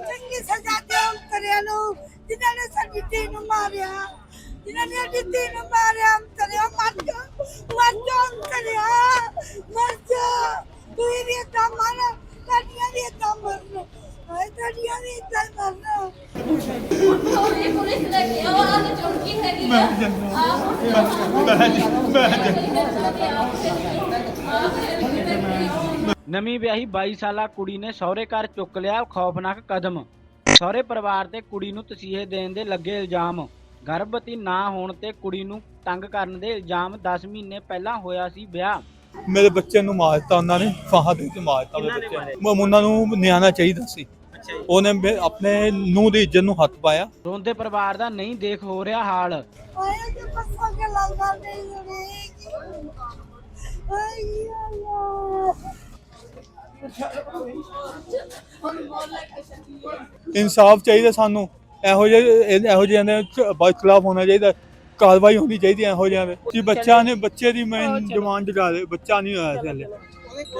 ਚੰਗੀ ਸਜ਼ਾ ਦਿਓ ਤਰਿਆਂ ਨੂੰ ਜਿਨ੍ਹਾਂ ਨੇ ਸਾਡੀ ਧੀ ਨੂੰ ਮਾਰਿਆ ਜਿਨ੍ਹਾਂ ਨੇ ਸਾਡੀ ਧੀ ਨੂੰ ਮਾਰਿਆ ਤਰਿਆ ਮਰ ਜਾ ਮਰ ਜਾ ਤਰਿਆ ਮਰ ਜਾ ਤੂੰ ਵੀ ਤਾਂ ਮਰ ਸਾਡੀਆਂ ਵੀ ਤਾਂ ਮਰਨ ਹਾਏ ਸਾਡੀਆਂ ਵੀ ਤਾਂ ਮਰਨ ਉਹਨੇ ਪੁਲਿਸ ਲੈ ਕੇ ਆ ਹੈਗੀ ਆ ਨਵੀਂ ਵਿਆਹੀ 22 ਸਾਲਾ ਕੁੜੀ ਨੇ ਸਹੁਰੇ ਘਰ ਚੁੱਕ ਲਿਆ ਖੌਫਨਾਕ ਕਦਮ। ਸਹੁਰੇ ਪਰਿਵਾਰ ਤੇ ਕੁੜੀ ਨੂੰ ਤਸੀਹੇ ਦੇਣ ਦੇ ਲੱਗੇ ਇਲਜ਼ਾਮ। ਗਰਭਵਤੀ ਨਾ ਹੋਣ ਤੇ ਕੁੜੀ ਨੂੰ ਤੰਗ ਕਰਨ ਦੇ ਇਲਜ਼ਾਮ 10 ਮਹੀਨੇ ਪਹਿਲਾਂ ਹੋਇਆ ਸੀ ਵਿਆਹ। ਮੇਰੇ ਬੱਚੇ ਨੂੰ ਮਾਰ ਦਿੱਤਾ ਉਹਨਾਂ ਨੇ ਫਾਹਾ ਦੇ ਕੇ ਮਾਰ ਦਿੱਤਾ ਮੇਰੇ ਬੱਚੇ ਨੂੰ ਮ- ਉਹਨਾਂ ਨੂੰ ਨਿਆਣਾ ਚਾਹੀਦਾ ਸੀ। ਉਹਨੇ ਆਪਣੇ ਨੂੰਹ ਦੀ ਇੱਜ਼ਤ ਨੂੰ ਹੱਥ ਪਾਇਆ। ਰੋਂਦੇ ਪਰਿਵਾਰ ਦਾ ਨਹੀਂ ਦੇਖ ਹੋ ਰਿਹਾ ਹਾਲ। ਹਾਏ ਕਿ ਪੱਸਾ ਕੇ ਲਾਲ ਨਹੀਂ ਇਨਸਾਫ ਚਾਹੀਦਾ ਸਾਨੂੰ। ਇਹੋ ਜਿਹੇ ਇਹ- ਜਿਹਿਆਂ ਦੇ ਖਿਲਾਫ ਹੋਣਾ ਚਾਹੀਦਾ। ਕਾਰਵਾਈ ਹੋਣੀ ਚਾਹੀਦੀ ਹੈ ਇਹੋ ਜਿਹਿਆਂ ਦੇ। ਜੀ ਬੱਚਾ ਨੇ ਬੱਚੇ ਦੀ ਮੈਂ ਡਿਮਾਂਡ ਕਰਾ ਦੇ ਬੱਚਾ ਨਹੀਂ ਹੋਇਆ ਹਲੇ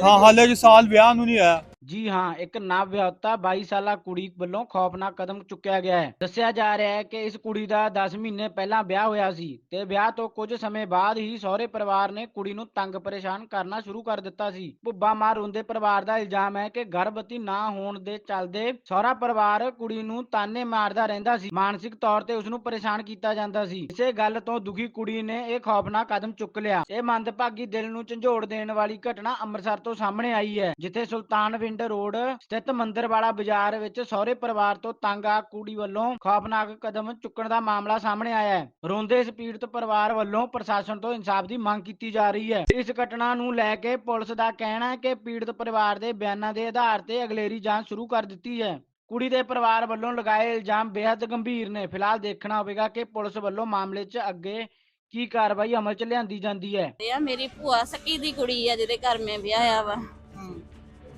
ਹਾਂ ਹਾਲੇ ਜੀ ਸਾਲ ਵਿਆਹ ਨੂੰ ਨਹੀਂ ਆਇਆ ਜੀ ਹਾਂ, ਇੱਕ ਨਵ ਵਿਆਹੁਤਾ 22 ਸਾਲਾ ਕੁੜੀ ਵੱਲੋਂ ਖੌਫਨਾਕ ਕਦਮ ਚੁੱਕਿਆ ਗਿਆ ਹੈ। ਦੱਸਿਆ ਜਾ ਰਿਹਾ ਹੈ ਕਿ ਇਸ ਕੁੜੀ ਦਾ 10 ਮਹੀਨੇ ਪਹਿਲਾਂ ਵਿਆਹ ਹੋਇਆ ਸੀ ਤੇ ਵਿਆਹ ਤੋਂ ਕੁਝ ਸਮੇਂ ਬਾਅਦ ਹੀ ਸਹੁਰੇ ਪਰਿਵਾਰ ਨੇ ਕੁੜੀ ਨੂੰ ਤੰਗ ਪਰੇਸ਼ਾਨ ਕਰਨਾ ਸ਼ੁਰੂ ਕਰ ਦਿੱਤਾ ਸੀ। ਭੁੱਬਾ ਮਾਰ ਰੋਂਦੇ ਪਰਿਵਾਰ ਦਾ ਇਲਜ਼ਾਮ ਹੈ ਕਿ ਗਰਭਵਤੀ ਨਾ ਹੋਣ ਦੇ ਚੱਲਦੇ ਸਹੁਰਾ ਪਰਿਵਾਰ ਕੁੜੀ ਨੂੰ ਤਾਨੇ ਮਾਰਦਾ ਰਹਿੰਦਾ ਸੀ। ਮਾਨਸਿਕ ਤੌਰ ਤੇ ਉਸ ਨੂੰ ਪਰੇਸ਼ਾਨ ਕੀਤਾ ਜਾਂਦਾ ਸੀ। ਇਸੇ ਗੱਲ ਤੋਂ ਦੁਖੀ ਕੁੜੀ ਨੇ ਇਹ ਖੌਫਨਾਕ ਕਦਮ ਚੁੱਕ ਲਿਆ। ਇਹ ਮੰਦਭਾਗੀ ਦਿਲ ਨੂੰ ਝੰਜੋੜ ਦੇਣ ਵਾਲੀ ਘਟਨਾ ਅੰਮ੍ਰਿਤਸਰ ਤੋਂ ਸਾਹਮਣੇ ਆਈ ਹੈ, ਜਿੱਥੇ ਸੁਲਤਾਨਵਿੰਡ ਰੋਡ ਸਥਿਤ ਮੰਦਰਵਾਲਾ ਬਾਜ਼ਾਰ ਵਿੱਚ ਸਹੁਰੇ ਪਰਿਵਾਰ ਤੋਂ ਤੰਗ ਆ ਕੁੜੀ ਵੱਲੋਂ ਖੌਫਨਾਕ ਕਦਮ ਚੁੱਕਣ ਦਾ ਮਾਮਲਾ ਸਾਹਮਣੇ ਆਇਆ ਹੈ। ਰੋਂਦੇ ਇਸ ਪੀੜਤ ਪਰਿਵਾਰ ਵੱਲੋਂ ਪ੍ਰਸ਼ਾਸਨ ਤੋਂ ਇਨਸਾਫ ਦੀ ਮੰਗ ਕੀਤੀ ਜਾ ਰਹੀ ਹੈ। ਇਸ ਘਟਨਾ ਨੂੰ ਲੈ ਕੇ ਪੁਲਿਸ ਦਾ ਕਹਿਣਾ ਹੈ ਕਿ ਪੀੜਤ ਪਰਿਵਾਰ ਦੇ ਬਿਆਨਾਂ ਦੇ ਆਧਾਰ ਤੇ ਅਗਲੇਰੀ ਜਾਂਚ ਸ਼ੁਰੂ ਕਰ ਦਿੱਤੀ ਹੈ। ਕੁੜੀ ਦੇ ਪਰਿਵਾਰ ਵੱਲੋਂ ਲਗਾਏ ਇਲਜ਼ਾਮ ਬੇहद ਗੰਭੀਰ ਨੇ। ਫਿਲਹਾਲ ਦੇਖਣਾ ਹੋਵੇਗਾ ਕਿ ਪੁਲਿਸ ਵੱਲੋਂ ਮਾਮਲੇ 'ਚ ਅੱਗੇ ਕੀ ਕਾਰਵਾਈ ਅਮਲ 'ਚ ਲਿਆਂਦੀ ਜਾਂਦੀ ਹੈ। ਇਹ ਆ, ਮੇਰੀ ਭੂਆ ਸਕੀ ਦੀ ਕੁੜੀ ਆ, ਜਿਹਦੇ ਘਰ ਮੈਂ ਵਿਆਹਿਆ ਵਾ।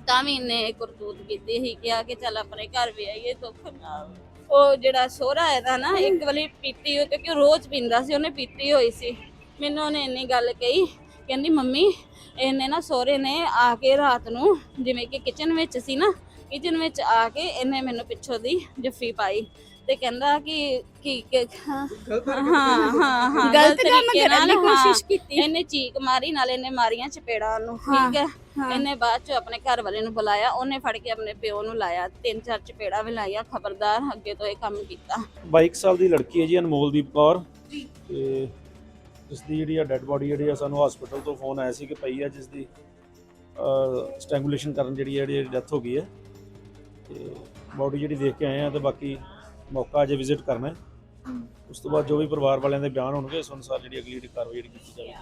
ਤਾਂ ਵੀ ਇਹਨੇ ਕਰਤੂਤ ਕੀਤੀ ਸੀ ਕਿਹਾ ਕਿ ਚੱਲ ਆਪਣੇ ਘਰ ਵਿਆਹੀਏ ਦੁੱਖ ਨਾ ਉਹ ਜਿਹੜਾ ਸੋਹਰਾ ਇਹਦਾ ਨਾ ਇੱਕ ਵਾਰੀ ਪੀਤੀ ਹੋ ਕਿਉਂਕਿ ਉਹ ਰੋਜ਼ ਪੀਂਦਾ ਸੀ ਉਹਨੇ ਪੀਤੀ ਹੋਈ ਸੀ। ਮੈਨੂੰ ਉਹਨੇ ਇੰਨੀ ਗੱਲ ਕਹੀ ਕਹਿੰਦੀ ਮੰਮੀ ਇਹਨੇ ਨਾ ਸੋਹਰੇ ਨੇ ਆ ਕੇ ਰਾਤ ਨੂੰ ਜਿਵੇਂ ਕਿ ਕਿਚਨ ਵਿੱਚ ਸੀ ਨਾ ਕਿਚਨ ਵਿੱਚ ਆ ਕੇ ਇਹਨੇ ਮੈਨੂੰ ਪਿੱਛੋਂ ਦੀ ਜੱਫੀ ਪਾਈ। ਤੇ ਕਹਿੰਦਾ ਕਿ ਕਿ ਹਾਂ ਹਾਂ ਹਾਂ ਗਲਤ ਕੰਮ ਕਰਨ ਦੀ ਕੋਸ਼ਿਸ਼। ਕੀਤੀ। ਇਹਨੇ ਚੀਕ ਮਾਰੀ ਨਾਲ ਇਹਨੇ ਮਾਰੀਆਂ ਚਪੇੜਾਂ ਨੂੰ ਠੀਕ ਹੈ? ਇਹਨੇ ਬਾਅਦ ਚ ਆਪਣੇ ਘਰ ਵਾਲੇ ਨੂੰ ਬੁਲਾਇਆ ਉਹਨੇ ਫੜ ਕੇ ਆਪਣੇ ਪਿਓ ਨੂੰ ਲਾਇਆ ਤਿੰਨ ਚਾਰ ਚਪੇੜਾਂ ਵੀ ਲਾਈਆਂ ਖਬਰਦਾਰ ਅੱਗੇ ਤੋਂ ਇਹ ਕੰਮ ਕੀਤਾ। 22 ਸਾਲ ਦੀ ਲੜਕੀ ਹੈ ਜੀ ਅਨਮੋਲਦੀਪ ਕੌਰ। ਤੇ ਇਸ ਦੀ ਜਿਹੜੀ ਆ ਡੈੱਡ ਬੋਡੀ ਜਿਹੜੀ ਆ ਸਾਨੂੰ ਹਸਪੀਟਲ ਤੋਂ ਫੋਨ ਆਇਆ ਸੀ ਕਿ ਪਈ ਆ ਜਿਸ ਦੀ ਸਟ੍ਰੈਂਗੂਲੇਸ਼ਨ ਕਰਨ ਜਿਹੜੀ ਆ ਜਿਹੜੀ ਡੈਥ ਹੋ ਗਈ ਹੈ। ਤੇ ਬੋਡੀ ਜਿਹੜੀ ਦੇਖ ਕੇ ਆਏ ਆ ਤੇ ਬਾਕੀ ਮੌਕਾ ਅਜੇ ਵਿਜ਼ਿਟ ਕਰਨਾ ਹੈ। ਉਸ ਤੋਂ ਬਾਅਦ ਜੋ ਵੀ ਪਰਿਵਾਰ ਵਾਲਿਆਂ ਦੇ ਬਿਆਨ ਹੋਣਗੇ ਉਸ ਅਨੁਸਾਰ ਜਿਹੜੀ ਅਗਲੀ ਜਿਹੜੀ ਕਾਰਵਾਈ ਜਿਹੜੀ ਕੀਤੀ ਜਾਵੇਗੀ।